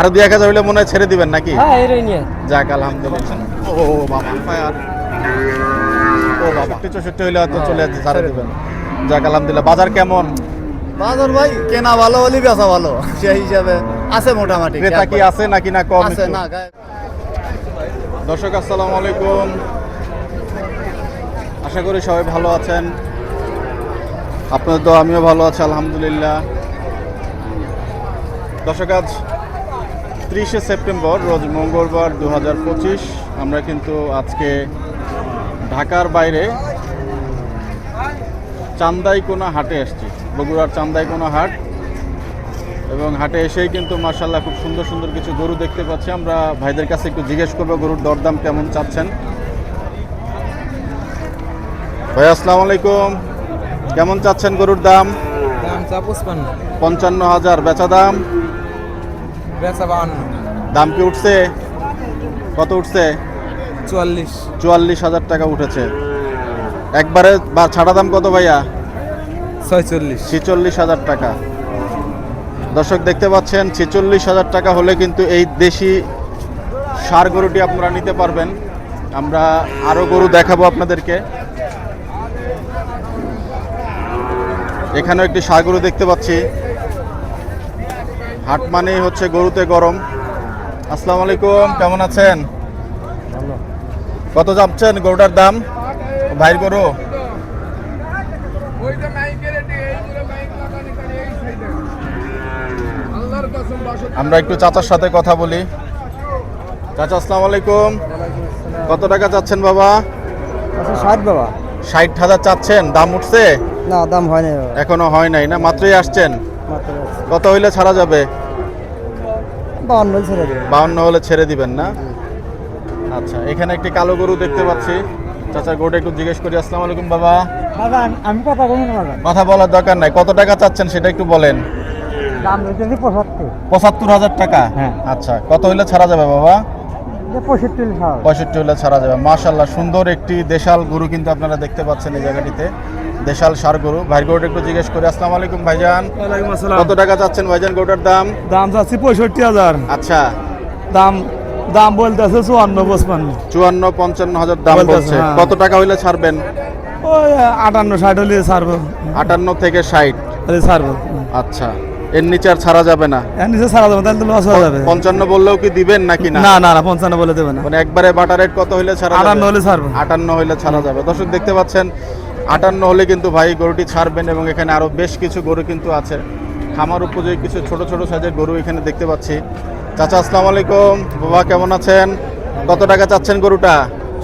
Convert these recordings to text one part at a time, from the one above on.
আরও দুই এক হাজার হইলে মনে হয় ছেড়ে দিবেন নাকি? হ্যাঁ এরই নিয়ে যাক আলহামদুলিল্লাহ। ও বাবা। ফায়ার ও বাবা। চৌষট্টি হইলে হয়তো চলে যাচ্ছে ছাড়ে দিবেন। যাক আলহামদুলিল্লাহ। বাজার কেমন? বাজার ভাই কেনা ভালো হলে বেচা ভালো। সেই হিসাবে আছে মোটামুটি। ক্রেতা কি আছে নাকি না কম আছে না দর্শক আসসালামু আলাইকুম। আশা করি সবাই ভালো আছেন। আপনাদের তো আমিও ভালো আছি আলহামদুলিল্লাহ। দর্শক আজ ত্রিশে সেপ্টেম্বর রোজ মঙ্গলবার দু হাজার পঁচিশ। আমরা কিন্তু আজকে ঢাকার বাইরে চান্দাইকোনা হাটে এসেছি বগুড়ার চান্দাইকোনা হাট। এবং হাটে এসেই কিন্তু মার্শাল্লাহ খুব সুন্দর সুন্দর কিছু গরু দেখতে পাচ্ছি। আমরা ভাইদের কাছে একটু জিজ্ঞেস করব গরুর দরদাম কেমন চাচ্ছেন? ভাই আসসালামু আলাইকুম। কেমন চাচ্ছেন গরুর দাম? পঞ্চান্ন হাজার বেচা দাম। বেচা বাহান্ন দাম কি উঠছে? কত উঠছে? চুয়াল্লিশ। চুয়াল্লিশ হাজার টাকা উঠেছে। একবারে বা ছাড়া দাম কত ভাইয়া? ছয়চল্লিশ। ছেচল্লিশ হাজার টাকা। দর্শক দেখতে পাচ্ছেন ছেচল্লিশ হাজার টাকা হলে কিন্তু এই দেশি সার গরুটি আপনারা নিতে পারবেন। আমরা আরও গরু দেখাবো আপনাদেরকে। এখানেও একটি সার গরু দেখতে পাচ্ছি। হাট মানেই হচ্ছে গরুতে গরম। আসসালামু আলাইকুম কেমন আছেন? কত যাচ্ছেন গরুটার দাম? ভাইয়ের গরু? আমরা একটু চাচার সাথে কথা বলি। চাচা আসসালামু আলাইকুম। কত টাকা চাচ্ছেন বাবা? আচ্ছা ষাট বাবা। ষাট হাজার চাচ্ছেন দাম উঠছে? না দাম হয় না বাবা। এখনও হয় নাই না মাত্রই আসছেন? কত হইলে ছাড়া যাবে? বাউন্ন ছেড়ে দেবে। বাউন্ন হলে ছেড়ে দিবেন না? আচ্ছা এখানে একটি কালো গরু দেখতে পাচ্ছি। চাচা গরুটা একটু জিজ্ঞেস করি। আসসালামু আলাইকুম বাবা। আমি কথা বলব না কথা বলার দরকার নাই। কত টাকা চাচ্ছেন সেটা একটু বলেন। দাম পঁচাত্তর। পঁচাত্তর হাজার টাকা? হ্যাঁ। আচ্ছা কত হইলে ছাড়া যাবে বাবা? পঁয়ষট্টি পঁয়ষট্টি হলে ছাড়া যাবে। মাশাল্লাহ সুন্দর একটি দেশাল গরু কিন্তু আপনারা দেখতে পাচ্ছেন এই জায়গাটিতে। দেশাল সার গরু ভাই গরুটা একটু জিজ্ঞেস করি। আসসালামু আলাইকুম ভাইজান। কত টাকা চাচ্ছেন ভাইজান গরুটার দাম? দাম চাচ্ছি পঁয়ষট্টি হাজার। আচ্ছা। দাম দাম বলতে আছে চুয়ান্ন পঁচপান্ন। চুয়ান্ন পঞ্চান্ন হাজার দাম বলছে। হ্যাঁ। কত টাকা হইলে ছাড়বেন? ওই আটান্ন ষাট হলে ছাড়বো। আটান্ন থেকে ষাট। তাহলে ছাড়বো। আচ্ছা। এর নিচে আর ছাড়া যাবে না? এর নিচে ছাড়া যাবে তাহলে তো লস হয়ে যাবে। পঞ্চান্ন বললেও কি দিবেন নাকি না? না না না পঞ্চান্ন বলে দেবে না। মানে একবারে বাটা রেট কত হইলে ছাড়া আটান্ন হলে ছাড়বো। আটান্ন হইলে ছাড়া যাবে। দর্শক দেখতে পাচ্ছেন আটান্ন হলে কিন্তু ভাই গরুটি ছাড়বেন এবং এখানে আরও বেশ কিছু গরু কিন্তু আছে। খামার উপযোগী কিছু ছোট ছোট সাইজের গরু এখানে দেখতে পাচ্ছি। চাচা আসসালামু আলাইকুম। বাবা কেমন আছেন? কত টাকা চাচ্ছেন গরুটা?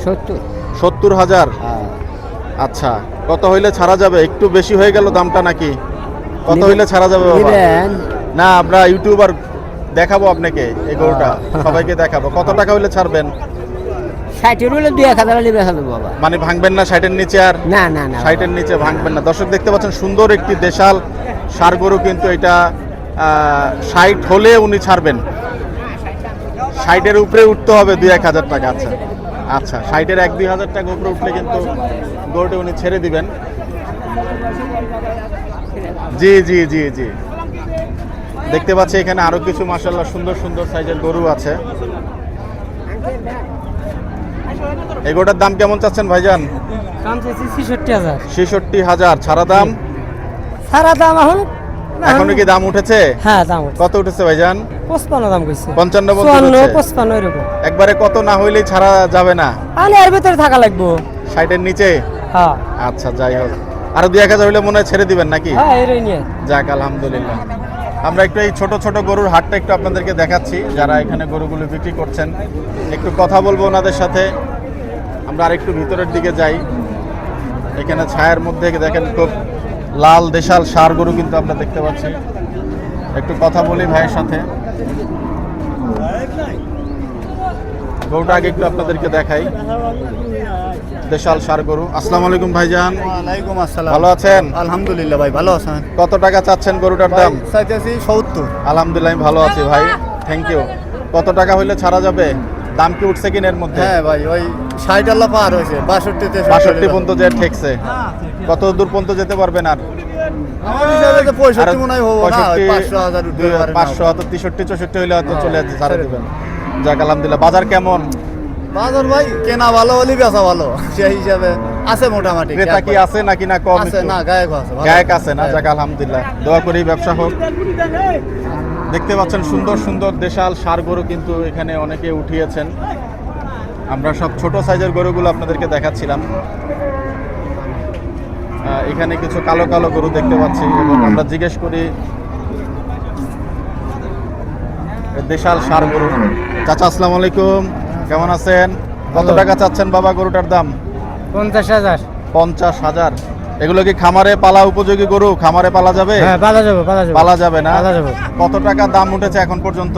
সত্তর। সত্তর হাজার? আচ্ছা কত হইলে ছাড়া যাবে? একটু বেশি হয়ে গেল দামটা নাকি? কত হইলে ছাড়া যাবে বাবা? না আমরা ইউটিউবার দেখাবো আপনাকে এই গরুটা। সবাইকে দেখাবো। কত টাকা হইলে ছাড়বেন? ষাটের হলে দুই এক হাজার বেচা দেবো বাবা। মানে ভাঙবেন না ষাটের নিচে আর? না না না ষাটের নিচে ভাঙবেন না। দর্শক দেখতে পাচ্ছেন সুন্দর একটি দেশাল। সার গরু কিন্তু এটা ষাট হলে উনি ছাড়বেন। ষাটের উপরে উঠতে হবে দুই এক হাজার টাকা। আচ্ছা আচ্ছা ষাটের এক দুই হাজার টাকা উপরে উঠলে কিন্তু গরুটা উনি ছেড়ে দিবেন। জি জি জি জি। দেখতে পাচ্ছি এখানে আরও কিছু মাসাল্লাহ সুন্দর সুন্দর সাইজের গরু আছে। এই গরুটার দাম কেমন চাচ্ছেন ভাইজান? দাম চাইছি ছেষট্টি হাজার। ছেষট্টি হাজার। ছাড়া দাম? সারা দাম এখন এখনও কি দাম উঠেছে? হ্যাঁ দাম কত উঠেছে ভাইজান? পঁচপান্ন দাম কইছে। পঞ্চান্ন চুয়ান্ন পঁচপান্ন এরকম। একবারে কত না হইলেই ছাড়া যাবে না? এর ভিতরে থাকা লাগবো। ষাটের নিচে? হ্যাঁ। আচ্ছা যাই হোক। আরও দুই এক হাজার হইলে মনে হয় ছেড়ে দিবেন নাকি? হ্যাঁ এরই নিয়ে। যাক আলহামদুলিল্লাহ। আমরা একটু এই ছোট ছোট গরুর হাটটা একটু আপনাদেরকে দেখাচ্ছি যারা এখানে গরুগুলো বিক্রি করছেন। একটু কথা বলব ওনাদের সাথে। আমরা আরেকটু ভিতরের দিকে যাই। এখানে ছায়ার মধ্যে দেখেন খুব লাল দেশাল সার গরু কিন্তু আমরা দেখতে পাচ্ছি। একটু কথা বলি ভাইয়ের সাথে। গরুটা আগে একটু আপনাদেরকে দেখাই। দেশাল সার গরু। আসসালামু আলাইকুম ভাইজান। ওয়ালাইকুম আসসালাম। ভালো আছেন? আলহামদুলিল্লাহ ভাই ভালো আছেন? কত টাকা চাচ্ছেন গরুটার দাম? চাইতেছি সত্তর। আলহামদুলিল্লাহ আমি ভালো আছি ভাই। থ্যাংক ইউ কত টাকা হইলে ছাড়া যাবে? দাম কি উঠছে কিনা এর মধ্যে? হ্যাঁ ভাই ওই ষাট আল্লাহ পার হয়েছে বাষট্টিতে বাষট্টি পর্যন্ত যে ঠেকছে। কত দূর পর্যন্ত যেতে পারবেন আর? আমার হিসাবে তো পঁয়ষট্টি আর হয় হব না ওই 65, পাঁচশো হয়তো তেষট্টি চৌষট্টি হলে হয়তো চলে যাচ্ছে ছাড়ে ছেড়ে যাক আলহামদুলিল্লাহ। বাজার কেমন? বাজার ভাই কেনা ভালো হলে বেচা ভালো সেই হিসাবে আছে মোটামুটি। ক্রেতা কি আছে নাকি না কম আছে না গায়ক আছে। গায়ক আছে না? হ্যাঁ। যাক আলহামদুলিল্লাহ। দোয়া করি ব্যবসা হোক। দেখতে পাচ্ছেন সুন্দর সুন্দর দেশাল সার গরু কিন্তু এখানে অনেকে উঠিয়েছেন। আমরা সব ছোট সাইজের গরুগুলো আপনাদেরকে দেখাচ্ছিলাম। এখানে কিছু কালো কালো গরু দেখতে পাচ্ছি এবং আমরা জিজ্ঞেস করি দেশাল সার গরু। চাচা আসসালামু আলাইকুম। কেমন আছেন? কত টাকা চাচ্ছেন বাবা গরুটার দাম? পঞ্চাশ হাজার। পঞ্চাশ হাজার। এগুলো কি খামারে পালা উপযোগী গরু? খামারে পালা যাবে? হ্যাঁ পালা যাব পালা যাব। পালা যাবে না? পালা যাবে। কত টাকা দাম উঠেছে এখন পর্যন্ত?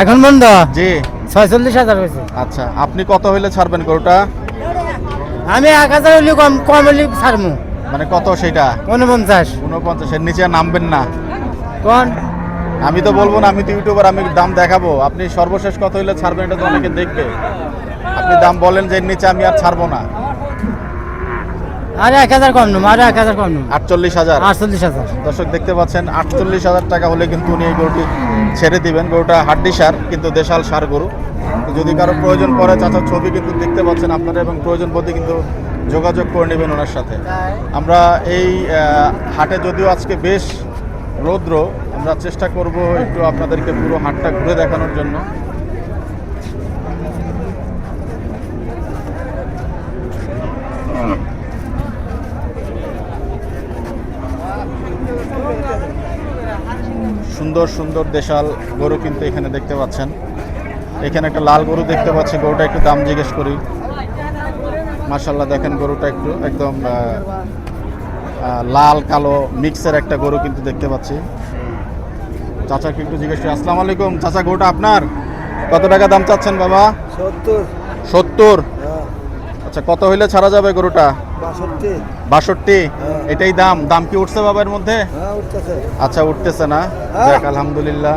এখন বন্ধ। জি। ছয়চল্লিশ হাজার হয়েছে। আচ্ছা আপনি কত হইলে ছাড়বেন গরুটা? আমি এক হাজার হলে কম কম হলে ছাড়বো মানে কত সেটা? উনপঞ্চাশ উনপঞ্চাশের নিচে নামবেন না। কোন? আমি তো বলব না আমি তো ইউটিউবার আমি দাম দেখাবো। আপনি সর্বশেষ কত হইলে ছাড়বেন এটা তো অনেকে দেখবে। আপনি দাম বলেন যে নিচে আমি আর ছাড়বো না। আর এক হাজার কম নেব আর এক হাজার কম নেব আটচল্লিশ হাজার। আটচল্লিশ হাজার। দর্শক দেখতে পাচ্ছেন আটচল্লিশ হাজার টাকা হলে কিন্তু উনি এই গরুটি ছেড়ে দিবেন। গরুটা হাড্ডি সার কিন্তু দেশাল সার গরু। যদি কারও প্রয়োজন পড়ে চাচার ছবি কিন্তু দেখতে পাচ্ছেন আপনারা এবং প্রয়োজন বোধে কিন্তু যোগাযোগ করে নেবেন ওনার সাথে। আমরা এই হাটে যদিও আজকে বেশ রৌদ্র আমরা চেষ্টা করব একটু আপনাদেরকে পুরো হাটটা ঘুরে দেখানোর জন্য। সুন্দর সুন্দর দেশাল গরু কিন্তু এখানে দেখতে পাচ্ছেন। এখানে একটা লাল গরু দেখতে পাচ্ছি গরুটা একটু দাম জিজ্ঞেস করি। মাশাল্লাহ দেখেন গরুটা একটু একদম লাল কালো মিক্সের একটা গরু কিন্তু দেখতে পাচ্ছি। চাচাকে একটু জিজ্ঞেস করি? আসসালামু আলাইকুম। চাচা গরুটা আপনার? কত টাকা দাম চাচ্ছেন বাবা? সত্তর। সত্তর। আচ্ছা কত হইলে ছাড়া যাবে গরুটা? বাষট্টি। হ্যাঁ। এটাই দাম। দাম কি উঠছে বাবার মধ্যে? হ্যাঁ আচ্ছা উঠতেছে না। হ্যাঁ। আলহামদুলিল্লাহ।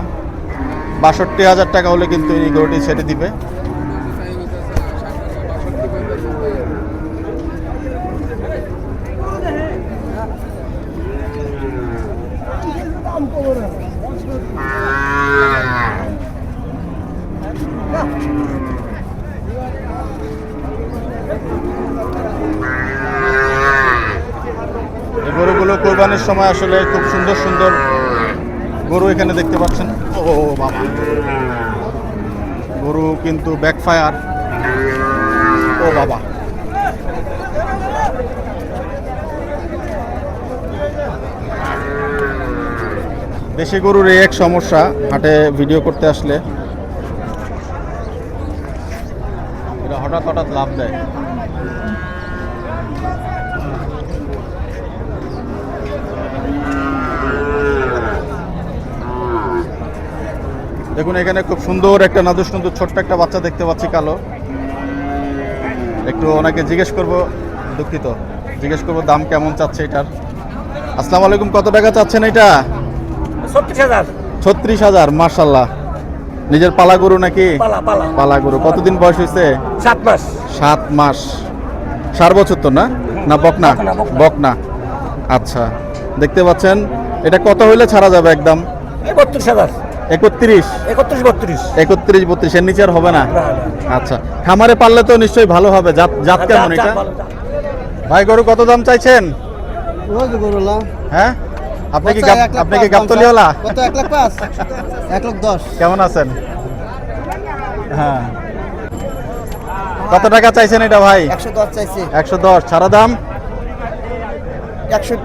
বাষট্টি হাজার টাকা হলে কিন্তু এই গরুটি ছেড়ে দিবে এই গরুগুলো কোরবানির সময় আসলে খুব সুন্দর সুন্দর গরু এখানে দেখতে পাচ্ছেন। ও বাবা। গরু কিন্তু ব্যাকফায়ার ও, বাবা। দেশি গরুর এই এক সমস্যা, হাটে ভিডিও করতে আসলে। এটা হঠাৎ হঠাৎ লাভ দেয়। দেখুন এখানে খুব সুন্দর একটা নাদুস সুন্দর ছোট্ট একটা বাচ্চা দেখতে পাচ্ছি কালো। একটু ওনাকে জিজ্ঞেস করব দুঃখিত। জিজ্ঞেস করব দাম কেমন চাচ্ছে এটার। আসসালামু আলাইকুম কত টাকা চাচ্ছেন এটা? ছত্রিশ হাজার। ছত্রিশ হাজার মার্শাল্লাহ নিজের পালা গরু নাকি? পালা গরু। কতদিন বয়স হয়েছে? সাত মাস। সাত মাস। সার বছর তো না? না বকনা বকনা, আচ্ছা দেখতে পাচ্ছেন এটা কত হইলে ছাড়া যাবে একদম? একত্রিশ হাজার। একত্রিশ। একত্রিশ বত্রিশ। একত্রিশ বত্রিশ এর নিচে আর হবে না? আচ্ছা খামারে পারলে তো নিশ্চয়ই ভালো হবে জাত জাত কেমন এটা? ভাই গরু কত দাম চাইছেন? ওই যে গরুলা। হ্যাঁ? আপনি কি আপনি কি গাবতলিওয়ালা? কত এক লাখ পাঁচ? এক লাখ দশ। কেমন আছেন? হ্যাঁ। কত টাকা চাইছেন এটা ভাই? একশো দশ চাইছি। একশো দশ। ছাড়া দাম?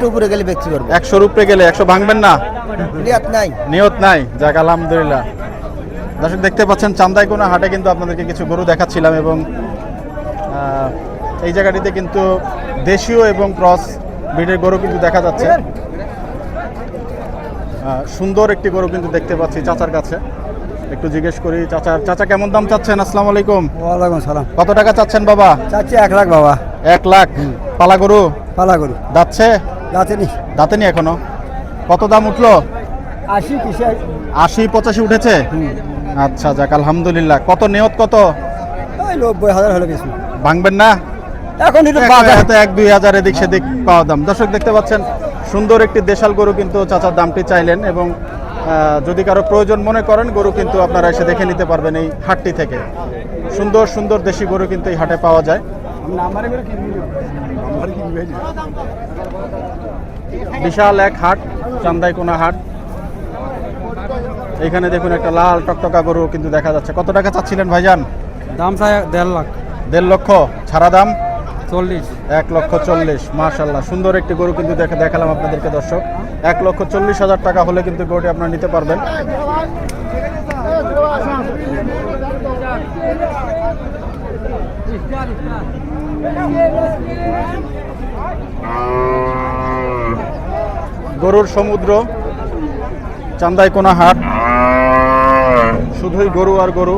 উপরে গেলে বিক্রি করব। একশোর উপরে গেলে একশো ভাঙবেন না? নাই। নিয়ত নাই? যাক আলহামদুলিল্লাহ। দর্শক দেখতে পাচ্ছেন হাটে কিন্তু আপনাদেরকে কিছু গরু দেখাচ্ছিলাম এবং এই জায়গাটিতে কিন্তু দেশীয় এবং ক্রস ব্রিডের গরু কিন্তু দেখা যাচ্ছে। সুন্দর একটি গরু কিন্তু দেখতে পাচ্ছি চাচার কাছে। একটু জিজ্ঞেস করি চাচার চাচা কেমন দাম চাচ্ছেন? আসসালামু আলাইকুম। ওয়ালাইকুম সালাম। কত টাকা চাচ্ছেন বাবা? চাচ্ছি এক লাখ বাবা। এক লাখ? পালা গরু? পালা গরু। যাচ্ছে যাচ্ছে নি দাঁতেনি এখনও? কত দাম উঠল? আশি আশি। পঁচাশি উঠেছে? আচ্ছা যাক আলহামদুলিল্লাহ। কত নিয়ত কত? নব্বই হাজার হলো কিছু ভাঙবেন না? এখন বাজার। এক দুই হাজার এদিক সেদিক পাওয়া দাম। দর্শক দেখতে পাচ্ছেন সুন্দর একটি দেশাল গরু কিন্তু চাচার দামটি চাইলেন এবং যদি কারও প্রয়োজন মনে করেন গরু কিন্তু আপনারা এসে দেখে নিতে পারবেন এই হাটটি থেকে। সুন্দর সুন্দর দেশি গরু কিন্তু এই হাটে পাওয়া যায়। বিশাল এক হাট চান্দাইকোনা হাট। এখানে দেখুন একটা লাল টকটকা গরু কিন্তু দেখা যাচ্ছে। কত টাকা চাচ্ছিলেন ভাইজান? দাম চাই দেড় লাখ। দেড় লক্ষ। ছাড়া দাম? চল্লিশ। এক লক্ষ চল্লিশ মাশাল্লাহ সুন্দর একটি গরু কিন্তু দেখে দেখালাম আপনাদেরকে দর্শক। এক লক্ষ চল্লিশ হাজার টাকা হলে কিন্তু গরুটি আপনারা নিতে পারবেন। গরুর সমুদ্র চান্দাইকোনা হাট শুধুই গরু আর গরু।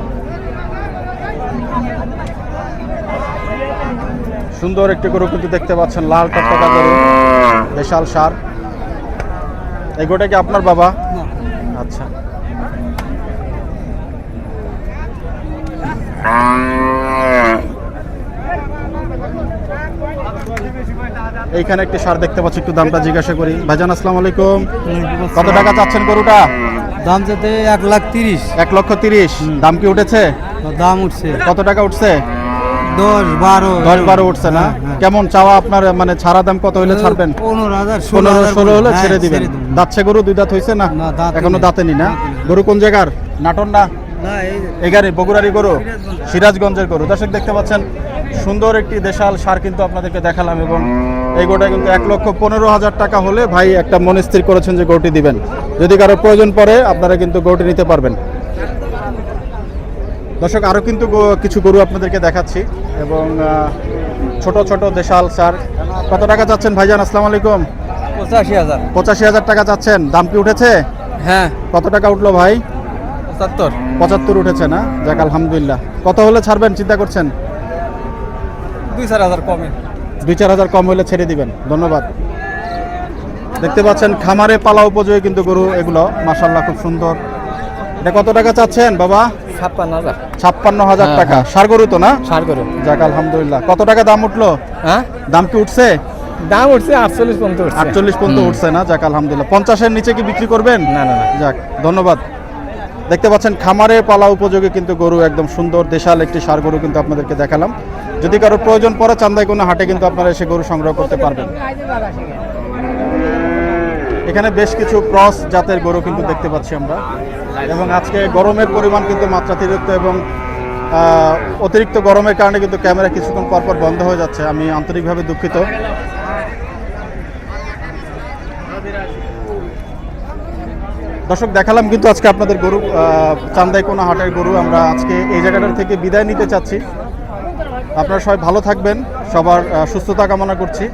সুন্দর একটি গরু কিন্তু দেখতে পাচ্ছেন লাল টকটকা গরু বিশাল সার। এই গোটা কি আপনার বাবা? আচ্ছা। এইখানে একটি সার দেখতে পাচ্ছি একটু দামটা জিজ্ঞাসা করি। ভাইজান আসসালামু আলাইকুম। কত টাকা চাচ্ছেন গরুটা? দাম যেতে এক লাখ তিরিশ। এক লক্ষ তিরিশ। দাম কি উঠেছে? দাম উঠছে। কত টাকা উঠছে? দশ বারো। দশ বারো উঠছে না? হ্যাঁ, কেমন চাওয়া আপনার মানে ছাড়া দাম কত হলে ছাড়বেন? পনেরো হাজার পনেরো ষোলো হলে হ্যাঁ, ছেড়ে দিবেন। দাঁতছে গরু দুই দাঁত হয়েছে না? এখনও। দাঁতেনি না? গরু কোন জায়গার? নাটন না? না এগারে বগুড়ারি গরু? সিরাজগঞ্জের গরু। দর্শক দেখতে পাচ্ছেন সুন্দর একটি দেশাল সার কিন্তু আপনাদেরকে দেখালাম এবং এই গোটা কিন্তু এক লক্ষ পনেরো হাজার টাকা হলে ভাই একটা মনে স্থির করেছেন যে গরুটি দিবেন। যদি কারও প্রয়োজন পড়ে আপনারা কিন্তু গরুটি নিতে পারবেন। দর্শক আরও কিন্তু কিছু গরু আপনাদেরকে দেখাচ্ছি এবং ছোট ছোট দেশাল সার কত টাকা চাচ্ছেন ভাইজান? আসসালামু আলাইকুম। পঁচাশি হাজার। পঁচাশি হাজার টাকা চাচ্ছেন দাম কি উঠেছে? হ্যাঁ। কত টাকা উঠল ভাই? পঁচাত্তর। পঁচাত্তর উঠেছে না? যাক আলহামদুলিল্লাহ। কত হলে ছাড়বেন চিন্তা করছেন? দুই চার হাজার কমে। দুই চার হাজার কম হলে ছেড়ে দিবেন। ধন্যবাদ। দেখতে পাচ্ছেন খামারে পালা উপযোগী কিন্তু গরু এগুলো মাসাল্লাহ খুব সুন্দর। এটা কত টাকা চাচ্ছেন বাবা? ছাপ্পান্ন হাজার। ছাপ্পান্ন হাজার হ্যাঁ, টাকা। সার গরু তো না? সার করো যাক আলহামদুলিল্লাহ। কত টাকা দাম উঠল? হ্যাঁ? দাম কি উঠছে? দাম উঠছে আটচল্লিশ পর্যন্ত আটচল্লিশ পর্যন্ত উঠছে না? যাক আলহামদুলিল্লাহ। পঞ্চাশের নিচে কি বিক্রি করবেন? না, না। যাক ধন্যবাদ। দেখতে পাচ্ছেন খামারে পালা উপযোগী কিন্তু গরু একদম সুন্দর, দেশাল একটি সার গরু কিন্তু আপনাদেরকে দেখালাম। যদি কারও প্রয়োজন পড়ে চান্দাই কোনো হাটে কিন্তু আপনারা এসে গরু সংগ্রহ করতে পারবেন। এখানে বেশ কিছু ক্রস জাতের গরু কিন্তু দেখতে পাচ্ছি আমরা। এবং আজকে গরমের পরিমাণ কিন্তু মাত্রাতিরিক্ত এবং অতিরিক্ত গরমের কারণে কিন্তু ক্যামেরা কিছুক্ষণ পরপর বন্ধ হয়ে যাচ্ছে। আমি আন্তরিকভাবে দুঃখিত। দর্শক, দেখালাম কিন্তু আজকে আপনাদের গরু চান্দাই কোনো হাটের গরু আমরা আজকে এই জায়গাটার থেকে বিদায় নিতে চাচ্ছি। আপনারা সবাই ভালো থাকবেন, সবার সুস্থতা কামনা করছি।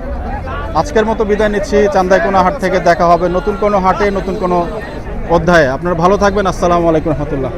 আজকের মতো বিদায় নিচ্ছি চান্দাইকোনা হাট থেকে দেখা হবে নতুন কোনো হাটে, নতুন কোনো অধ্যায়ে। আপনারা ভালো থাকবেন, আসসালামু আলাইকুম রহমতুল্লাহ।